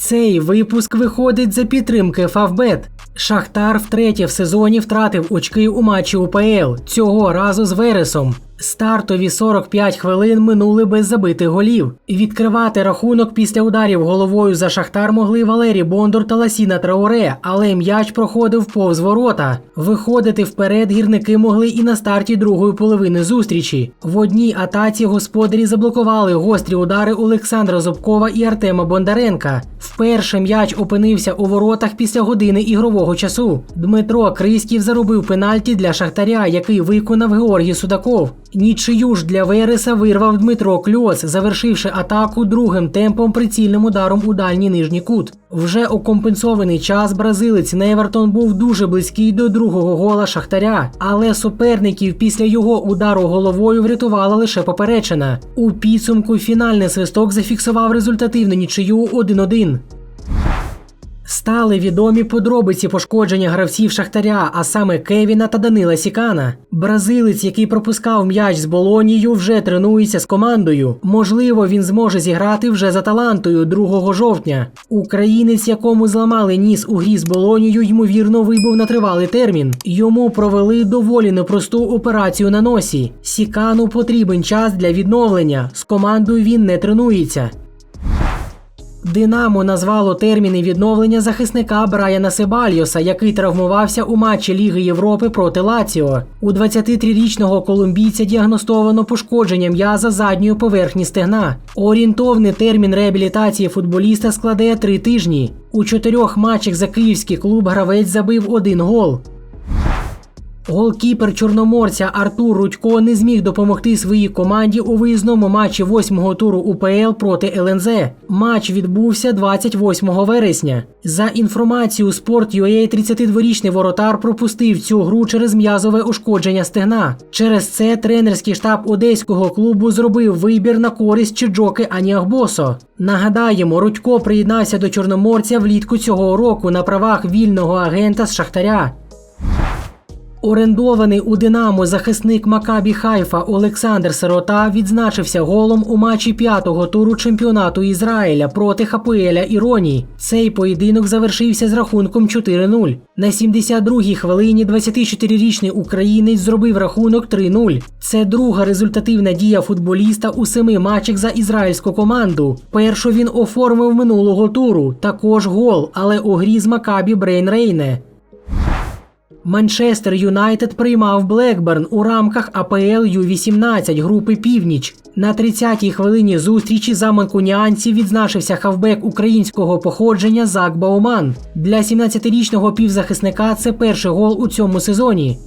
Цей випуск виходить за підтримки Фавбет. Шахтар втретє в сезоні втратив очки у матчі УПЛ, цього разу з Вересом. Стартові 45 хвилин минули без забитих голів. Відкривати рахунок після ударів головою за Шахтар могли Валерій Бондур та Ласіна Трауре, але м'яч проходив повз ворота. Виходити вперед гірники могли і на старті другої половини зустрічі. В одній атаці господарі заблокували гострі удари Олександра Зубкова і Артема Бондаренка. Вперше м'яч опинився у воротах після години ігрового часу. Дмитро Криськів заробив пенальті для Шахтаря, який виконав Георгій Судаков. Нічию ж для Вереса вирвав Дмитро Кльоц, завершивши атаку другим темпом прицільним ударом у дальній нижній кут. Вже у компенсований час бразилець Невертон був дуже близький до другого гола Шахтаря, але суперників після його удару головою врятувала лише поперечина. У підсумку фінальний свисток зафіксував результативну нічию 1-1. Стали відомі подробиці пошкодження гравців Шахтаря, а саме Кевіна та Данила Сікана. Бразилець, який пропускав м'яч з Болонією, вже тренується з командою. Можливо, він зможе зіграти вже за талантою 2 жовтня. Українець, якому зламали ніс у грі з Болонією, ймовірно, вибув на тривалий термін. Йому провели доволі непросту операцію на носі. Сікану потрібен час для відновлення. З командою він не тренується. Динамо назвало терміни відновлення захисника Брайана Себальйоса, який травмувався у матчі Ліги Європи проти Лаціо. У 23-річного колумбійця діагностовано пошкодження м'яза задньої поверхні стегна. Орієнтовний термін реабілітації футболіста складе три тижні. У чотирьох матчах за київський клуб гравець забив один гол. Голкіпер чорноморця Артур Рудько не зміг допомогти своїй команді у виїзному матчі восьмого туру УПЛ проти ЛНЗ. Матч відбувся 28 вересня. За інформацією Sport.ua, 32-річний воротар пропустив цю гру через м'язове ушкодження стегна. Через це тренерський штаб одеського клубу зробив вибір на користь Чиджоки Аніахбосо. Нагадаємо, Рудько приєднався до чорноморця влітку цього року на правах вільного агента з Шахтаря. Орендований у Динамо захисник Макабі Хайфа Олександр Сирота відзначився голом у матчі п'ятого туру чемпіонату Ізраїля проти Хапуеля Іроні. Цей поєдинок завершився з рахунком 4-0. На 72-й хвилині 24-річний українець зробив рахунок 3-0. Це друга результативна дія футболіста у семи матчах за ізраїльську команду. Першу він оформив минулого туру, також гол, але у грі з Макабі Брейн Рейне. Манчестер Юнайтед приймав Блекберн у рамках АПЛ Ю-18 групи Північ. На 30-й хвилині зустрічі за манкуніанців відзначився хавбек українського походження Зак Бауман. Для 17-річного півзахисника це перший гол у цьому сезоні.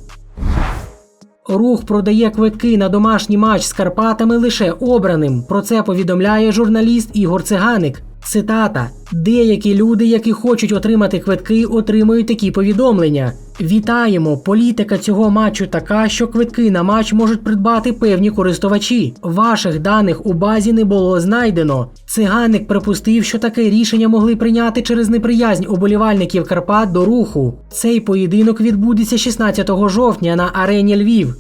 Рух продає квитки на домашній матч з Карпатами лише обраним. Про це повідомляє журналіст Ігор Циганик. Цитата: деякі люди, які хочуть отримати квитки, отримують такі повідомлення. Вітаємо! Політика цього матчу така, що квитки на матч можуть придбати певні користувачі. Ваших даних у базі не було знайдено. Циганик припустив, що таке рішення могли прийняти через неприязнь уболівальників Карпат до руху. Цей поєдинок відбудеться 16 жовтня на арені Львів.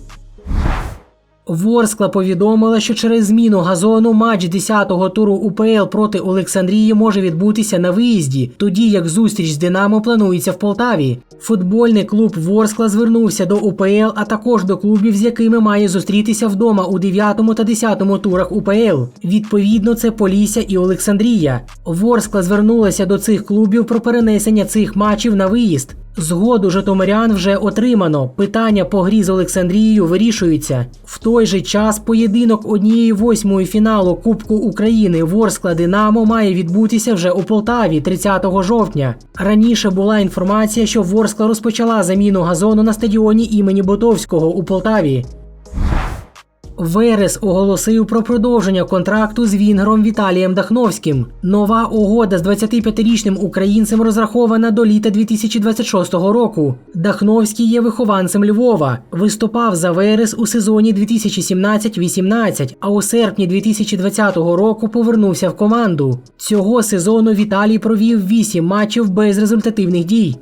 Ворскла повідомила, що через зміну газону матч 10-го туру УПЛ проти Олександрії може відбутися на виїзді, тоді як зустріч з Динамо планується в Полтаві. Футбольний клуб Ворскла звернувся до УПЛ, а також до клубів, з якими має зустрітися вдома у 9 та 10 турах УПЛ. Відповідно, це Полісся і Олександрія. Ворскла звернулася до цих клубів про перенесення цих матчів на виїзд. Згоду Житомирян вже отримано. Питання по грі з Олександрією вирішуються. В той же час поєдинок однієї восьмої фіналу Кубку України Ворскла Динамо має відбутися вже у Полтаві 30 жовтня. Раніше була інформація, що Ворскла розпочала заміну газону на стадіоні імені Ботовського у Полтаві. Верес оголосив про продовження контракту з Вінгром Віталієм Дахновським. Нова угода з 25-річним українцем розрахована до літа 2026 року. Дахновський є вихованцем Львова. Виступав за Верес у сезоні 2017-18, а у серпні 2020 року повернувся в команду. Цього сезону Віталій провів 8 матчів без результативних дій.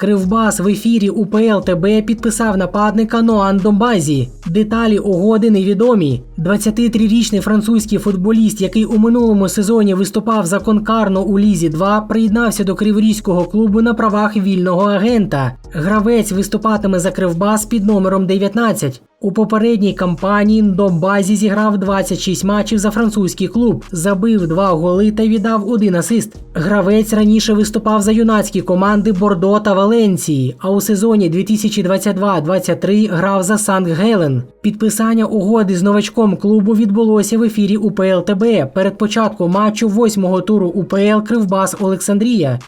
Кривбас в ефірі УПЛ ТБ підписав нападника Ноан Домбазі. Деталі угоди невідомі. 23-річний французький футболіст, який у минулому сезоні виступав за конкарно у Лізі 2, приєднався до криворізького клубу на правах вільного агента. Гравець виступатиме за Кривбас під номером 19. У попередній кампанії Домбазі зіграв 26 матчів за французький клуб, забив 2 голи та віддав один асист. Гравець раніше виступав за юнацькі команди Бордо та Валенції, а у сезоні 2022-23 грав за Санкт Гелен. Підписання угоди з новачком клубу відбулося в ефірі УПЛ ТБ перед початком матчу восьмого туру УПЛ Кривбас Олександрія.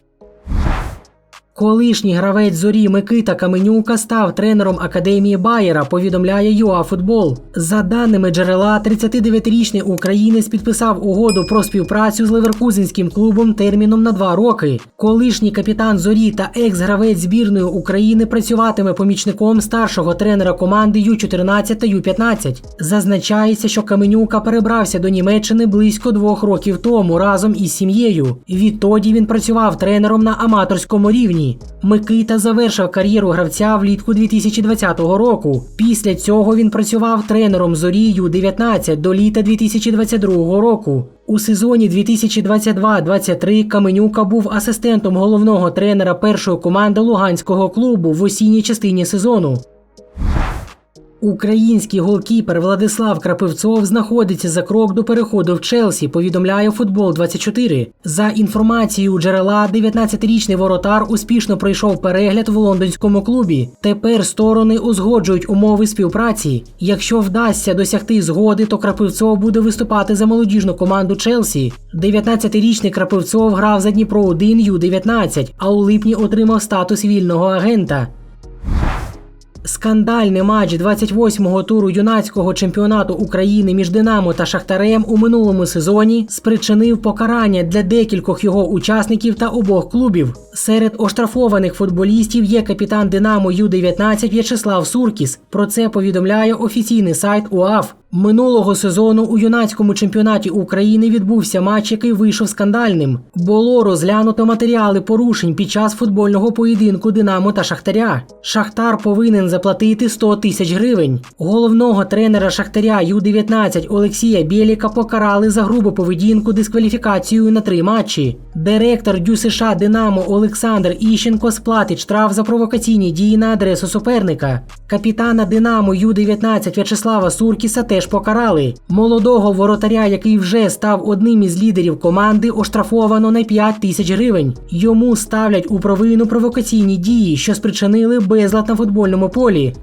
Колишній гравець зорі Микита Каменюка став тренером академії Байера, повідомляє ЮАФутбол. За даними джерела, 39-річний українець підписав угоду про співпрацю з Леверкузенським клубом терміном на два роки. Колишній капітан зорі та екс-гравець збірної України працюватиме помічником старшого тренера команди Ю-14 та Ю-15. Зазначається, що Каменюка перебрався до Німеччини близько двох років тому разом із сім'єю. Відтоді він працював тренером на аматорському рівні. Микита завершив кар'єру гравця влітку 2020 року. Після цього він працював тренером зорі Ю-19 до літа 2022 року. У сезоні 2022-23 Каменюка був асистентом головного тренера першої команди Луганського клубу в осінній частині сезону. Український голкіпер Владислав Крапивцов знаходиться за крок до переходу в Челсі. Повідомляє футбол 24 За інформацією джерела, 19-річний воротар успішно пройшов перегляд в лондонському клубі. Тепер сторони узгоджують умови співпраці. Якщо вдасться досягти згоди, то Крапивцов буде виступати за молодіжну команду Челсі. 19-річний Крапивцов грав за Дніпро 1 Ю-19, а у липні отримав статус вільного агента. Скандальний матч 28-го туру юнацького чемпіонату України між Динамо та Шахтарем у минулому сезоні спричинив покарання для декількох його учасників та обох клубів. Серед оштрафованих футболістів є капітан Динамо Ю-19 В'ячеслав Суркіс. Про це повідомляє офіційний сайт УАФ. Минулого сезону у юнацькому чемпіонаті України відбувся матч, який вийшов скандальним. Було розглянуто матеріали порушень під час футбольного поєдинку Динамо та Шахтаря. Шахтар повинен заплатити 100 тисяч гривень. Головного тренера Шахтаря Ю-19 Олексія Бєліка покарали за грубу поведінку дискваліфікацією на три матчі. Директор Дю США Динамо Олександр Іщенко сплатить штраф за провокаційні дії на адресу суперника. Капітана Динамо Ю-19 В'ячеслава Суркіса теж покарали. Молодого воротаря, який вже став одним із лідерів команди, оштрафовано на 5 тисяч гривень. Йому ставлять у провину провокаційні дії, що спричинили безлад на футбольному полі.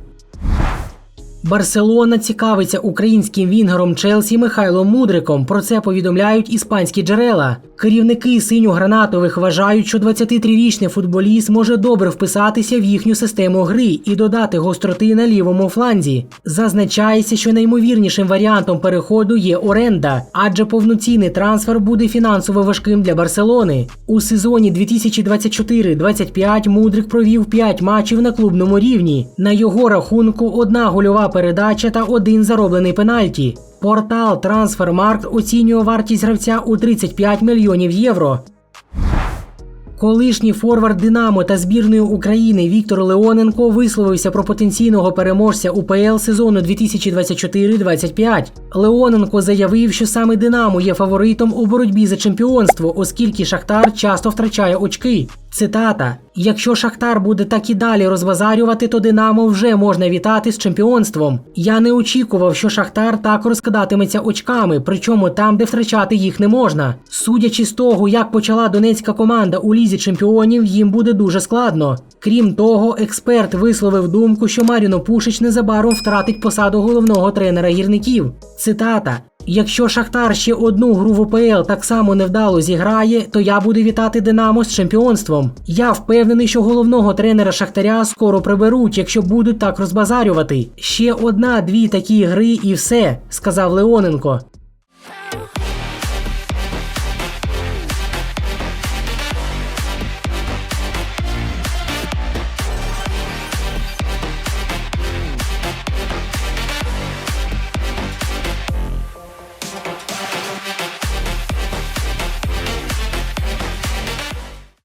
Барселона цікавиться українським вінгером Челсі Михайлом Мудриком. Про це повідомляють іспанські джерела. Керівники синьо-гранатових вважають, що 23-річний футболіст може добре вписатися в їхню систему гри і додати гостроти на лівому фланзі. Зазначається, що наймовірнішим варіантом переходу є оренда, адже повноцінний трансфер буде фінансово важким для Барселони. У сезоні 2024-25 Мудрик провів 5 матчів на клубному рівні. На його рахунку одна гольова передача та один зароблений пенальті. Портал Transfermarkt оцінює вартість гравця у 35 мільйонів євро. Колишній форвард Динамо та збірної України Віктор Леоненко висловився про потенційного переможця УПЛ сезону 2024-25. Леоненко заявив, що саме Динамо є фаворитом у боротьбі за чемпіонство, оскільки Шахтар часто втрачає очки. Цитата: Якщо Шахтар буде так і далі розбазарювати, то Динамо вже можна вітати з чемпіонством. Я не очікував, що Шахтар так розкидатиметься очками, причому там, де втрачати їх не можна. Судячи з того, як почала донецька команда у лізі чемпіонів, їм буде дуже складно. Крім того, експерт висловив думку, що Маріно Пушич незабаром втратить посаду головного тренера гірників. Цитата. Якщо Шахтар ще одну гру в ОПЛ так само невдало зіграє, то я буду вітати Динамо з чемпіонством. Я впевнений, що головного тренера Шахтаря скоро приберуть, якщо будуть так розбазарювати. Ще одна-дві такі гри і все, сказав Леоненко.